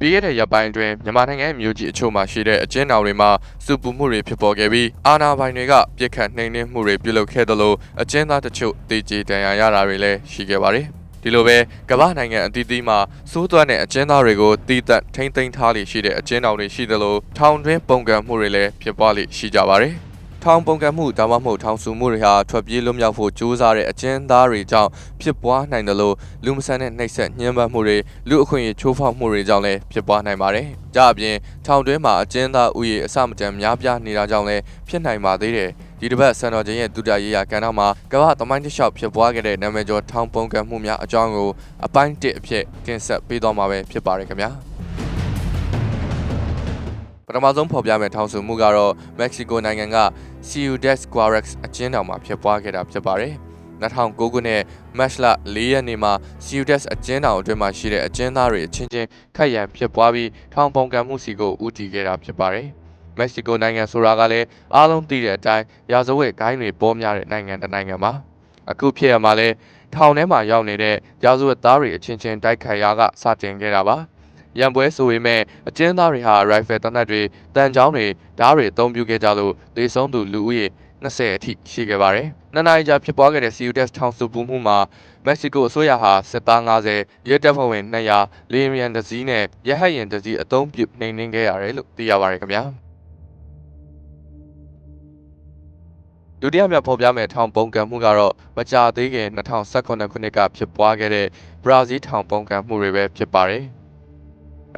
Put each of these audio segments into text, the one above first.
ပြီးခဲ့တဲ့ရက်ပိုင်းအတွင်းမြန်မာနိုင်ငံရဲ့မြို့ကြီးအချို့မှာရှိတဲ့အကျဉ်းထောင်တွေမှာစုပူမှုတွေဖြစ်ပေါ်ခဲ့ပြီးအာဏာပိုင်တွေကပြစ်ခတ်နှိမ်နင်းမှုတွေပြုလုပ်ခဲ့သလိုအကျဉ်းသားတချို့တေကြေဒဏ်ရာရတာတွေလည်းရှိခဲ့ပါတယ်။ဒီလိုပဲကမ္ဘာနိုင်ငံအသီးသီးမှာစိုးသွမ်းတဲ့အကျဉ်းသားတွေကိုတီးတက်ထိမ့်သိမ်းထားလိရှိတဲ့အကျဉ်းထောင်တွေရှိသလိုထောင်တွင်းပုံကံမှုတွေလည်းဖြစ်ပွားလိရှိကြပါတယ်။ ထောင်ပုံကံမှုဒါမှမဟုတ်ထောင်ဆူမှုတွေဟာထွက်ပြေးလွတ်မြောက်ဖို့ကြိုးစားတဲ့အကျဉ်းသားတွေကြောင့်ဖြစ်ပွားနိုင်တယ်လို့လူမဆန်တဲ့နှိပ်စက်ညှဉ်းပန်းမှုတွေလူအခွင့်အရေးချိုးဖောက်မှုတွေကြောင့်လည်းဖြစ်ပွားနိုင်ပါတယ်။ကြအပြင်ထောင်တွင်းမှာအကျဉ်းသားဥယေအစမတန်များပြားနေတာကြောင့်လည်းဖြစ်နိုင်ပါသေးတယ်။ဒီတစ်ပတ်ဆန်တော်ချင်းရဲ့ဒုတိယရေးရာကဏ္ဍမှာကမ္ဘာသမိုင်းတစ်လျှောက်ဖြစ်ပွားခဲ့တဲ့နာမည်ကျော်ထောင်ပုံကံမှုများအကြောင်းကိုအပိုင်းတစ်အဖြစ်တင်ဆက်ပေးသွားမှာပဲဖြစ်ပါတယ်ခင်ဗျာ။ ပထမဆုံးဖော်ပြမယ့်ထောင်စုမှုကတော့မက္ကဆီကိုနိုင်ငံက Ciudad Juarez အကျဉ်းထောင်မှာဖြစ်ပွားခဲ့တာဖြစ်ပါတယ်။2009ခုနှစ်မတ်လ4ရက်နေ့မှာ Ciudad အကျဉ်းထောင်အတွင်းမှာရှိတဲ့အကျဉ်းသားတွေအချင်းချင်းခတ်ရန်ဖြစ်ပွားပြီးထောင်ပုံကံမှုစီကိုဦးတည်ခဲ့တာဖြစ်ပါတယ်။မက္ကဆီကိုနိုင်ငံဆိုတာကလည်းအားလုံးသိတဲ့အတိုင်းရာဇဝတ်ဂိုင်းတွေပေါ်များတဲ့နိုင်ငံတစ်နိုင်ငံပါ။အခုဖြစ်ရမှာလဲထောင်ထဲမှာရောက်နေတဲ့ရာဇဝတ်သားတွေအချင်းချင်းတိုက်ခိုက်ရာကစတင်ခဲ့တာပါ။ ရန်ပွဲဆိုပေမဲ့အကျဉ်းသားတွေဟာ rifle တနက်တွေတန်ချောင်းတွေဓားတွေအသုံးပြုခဲ့ကြလို့ဒေဆုံးသူလူဦးရေ20အထိရှိခဲ့ပါတယ်။နှစ်နာရီကြာဖြစ်ပွားခဲ့တဲ့ CUDS ထောင်စုပူမှုမှာမက္ကဆီကိုအစိုးရဟာစစ်သား90ရဲတပ်ဖွဲ့ဝင်200လေယာဉ်တစ်စီးနဲ့ရဟတ်ယာဉ်တစ်စီးအသုံးပြုနှိမ်နင်းခဲ့ရတယ်လို့သိရပါတယ်ခင်ဗျာ။ဒုတိယမြောက်ဖော်ပြမယ့်ထောင်ပုံကံမှုကတော့မကြာသေးခင်2018ခုနှစ်ကဖြစ်ပွားခဲ့တဲ့ဘရာဇီးထောင်ပုံကံမှုတွေပဲဖြစ်ပါတယ်။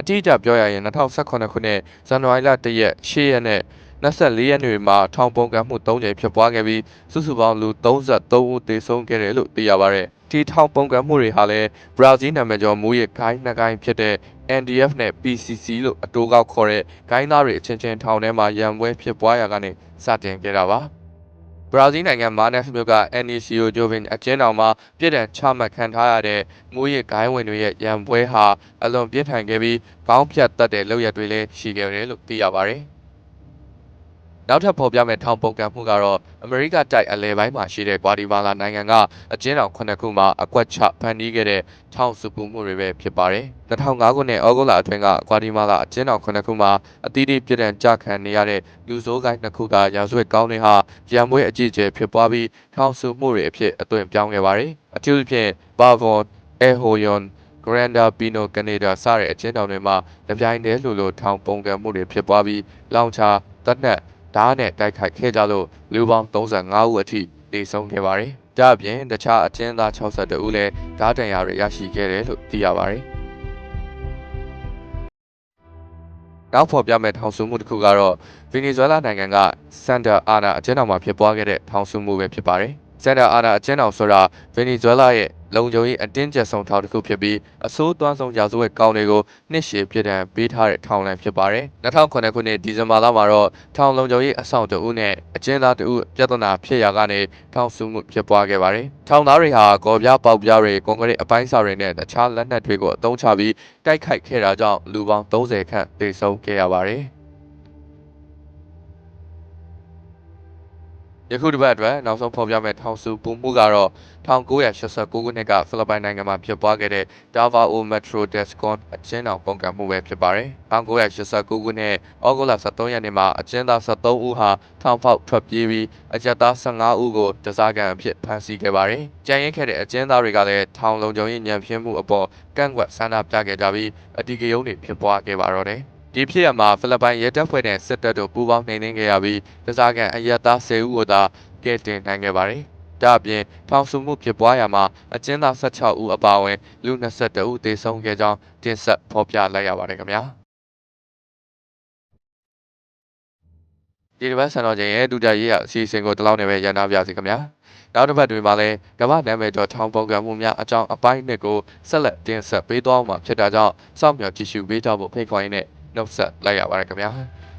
အတိအကျပြောရရင်2018ခုနှစ်ဇန်နဝါရီလ1ရက်10ရက်နဲ့24ရက်နေ့မှာထောင်ပုံကံမှု3ကြိမ်ဖြစ်ပွားခဲ့ပြီးစုစုပေါင်းလူ33ဦးသေဆုံးခဲ့တယ်လို့သိရပါတယ်။ဒီထောင်ပုံကံမှုတွေဟာလည်းဘရာဇီးနာမည်ကျော်မူရခိုင်းနှစ်ကိုင်းဖြစ်တဲ့ NDF နဲ့ PCC လို့အတိုးကောက်ခေါ်တဲ့ဂိုင်းသားတွေအချင်းချင်းထောင်ထဲမှာရန်ပွဲဖြစ်ပွားရာကနေစတင်ခဲ့တာပါ။ ဘရာဇီးနိုင်ငံမာနက်စ်မြို့က NECO Jovin အကျဉ်းထောင်မှာပြည်ဒဏ်ချမှတ်ခံထားရတဲ့မူရဂိုင်းဝင်တွေရဲ့ရန်ပွဲဟာအလွန်ပြင်းထန်ခဲ့ပြီးကောင်းဖြတ်တတ်တဲ့လုပ်ရက်တွေလည်းရှိခဲ့တယ်လို့သိရပါတယ်။ နောက်ထပ်ဖော်ပြမယ့်ထောင်ပုံကံမှုကတော့အမေရိကတိုက်အလဲပိုင်းမှာရှိတဲ့ဂွာတီမာလာနိုင်ငံကအကျဉ်းထောင်ခုနှစ်ခုမှာအကွက်ချဖန်တီးခဲ့တဲ့ထောင်စုပူမှုတွေပဲဖြစ်ပါတယ်။2005ခုနှစ်ဩဂုတ်လအတွင်းကဂွာတီမာလာအကျဉ်းထောင်ခုနှစ်ခုမှာအသီးသီးပြည်ဒဏ်ကြခံနေရတဲ့လူဆိုးကိုင်းနှစ်ခုကရာဇဝတ်ကောင်းတွေဟာရံမွေးအကြီးအကျယ်ဖြစ်ပွားပြီးထောင်စုမှုတွေအဖြစ်အသွင်ပြောင်းခဲ့ပါတယ်။အထူးသဖြင့်ဘာဗွန်အဲဟိုယွန် Granda Pino Canada စတဲ့အချင်းတောင်တွေမှာတပြိုင်တည်းလိုလိုထောင်ပုံကံမှုတွေဖြစ်ပွားပြီးလောင်ချာတက်နက် ဓာတ်နဲ့တိုက်ခိုက်ခဲ့ကြလို့လူပေါင်း35ဦးအထိတေဆုံးခဲ့ပါတယ်။ဒါ့အပြင်တခြားအချင်းသား62ဦးလည်းဓာတ်တန်ရာတွေရရှိခဲ့တယ်လို့သိရပါတယ်။နောက်ဖော်ပြမယ့်ထောင်စုမှုတစ်ခုကတော့ဗီနီဇွဲလားနိုင်ငံကစန်တာအာနာအကျဉ်းထောင်မှာဖြစ်ပွားခဲ့တဲ့ထောင်စုမှုပဲဖြစ်ပါတယ်။ စန်တာအာနာအကျဉ်းထောင်ဆိုတာဗင်နီဇွဲလားရဲ့လုံခြုံရေးအတင်းကျပ်ဆုံးထောင်တစ်ခုဖြစ်ပြီးအဆိုးသွမ်းဆုံးရာဇဝတ်ကောင်းတွေကိုနှစ်ရှည်ပြစ်ဒဏ်ပေးထားတဲ့ထောင်လည်းဖြစ်ပါတယ်။2009ခုနှစ်ဒီဇင်ဘာလမှာတော့ထောင်လုံခြုံရေးအဆောင်တဦးနဲ့အကျဉ်းသားတဦးပြဿနာဖြစ်ရာကနေထောင်စုမှုဖြစ်ပွားခဲ့ပါတယ်။ထောင်သားတွေဟာကော်ပြားပေါက်ပြားတွေကွန်ကရစ်အပိုင်းစာတွေနဲ့တခြားလက်နက်တွေကိုအသုံးချပြီးတိုက်ခိုက်ခဲ့တာကြောင့်လူပေါင်း30ခန့်သေဆုံးခဲ့ရပါတယ်။ ယခုတစ်ပတ်အတွက်နောက်ဆုံးဖော်ပြမယ့်ထောင်စုပူမှုကတော့1989ခုနှစ်ကဖိလစ်ပိုင်နိုင်ငံမှာဖြစ်ပွားခဲ့တဲ့ Davao Metro Descon အကျဉ်းထောင်ပုံကံမှုပဲဖြစ်ပါတယ်။1989ခုနှစ်ဩဂုတ်လ23ရက်နေ့မှာအကျဉ်းသား73ဦးဟာထောင်ဖောက်ထွက်ပြေးပြီးအကြက်သား15ဦးကိုတစားကန်အဖြစ်ဖမ်းဆီးခဲ့ပါတယ်။ကြံရင်ခဲ့တဲ့အကျဉ်းသားတွေကလည်းထောင်လုံခြုံရေးညံပြင်းမှုအပေါ်ကန့်ကွက်ဆန္ဒပြခဲ့ကြပြီးအတီးကယုံတွေဖြစ်ပွားခဲ့ပါတော့တယ်။ ဒီဖြစ်ရမှာဖိလစ်ပိုင်ရဲတပ်ဖွဲ့နဲ့စစ်တပ်တို့ပူးပေါင်းနှိမ်နင်းခဲ့ရပြီးတစားကန်အရက်သား10ဦးကိုသာကဲတင်နိုင်ခဲ့ပါတယ်။ဒါ့အပြင်ထောင်စုမှုဖြစ်ပွားရမှာအကျဉ်းသား16ဦးအပါအဝင်လူ22ဦးသေဆုံးခဲ့ကြောင်းတင်ဆက်ဖော်ပြလိုက်ရပါတယ်ခင်ဗျာ။ဒီတစ်ပတ်ဆန်တော်ချိန်ရဲ့ဒုတိယရေးရအစီအစဉ်ကိုဒီလောက်နဲ့ပဲရန်နာပြစီခင်ဗျာ။နောက်တစ်ပတ်တွေမှာလည်းကမ္ဘာနာမည်ကျော်ထောင်ပုံကံမှုများအကြောင်းအပိုင်းနှစ်ကိုဆက်လက်တင်ဆက်ပေးသွားမှာဖြစ်တာကြောင့်စောင့်မျှော်ကြည့်ရှုပေးကြဖို့ဖိတ်ခေါ်ရင်းနဲ့ နှုတ်ဆက်လိုက်ရပါတယ်ခင်ဗျာ။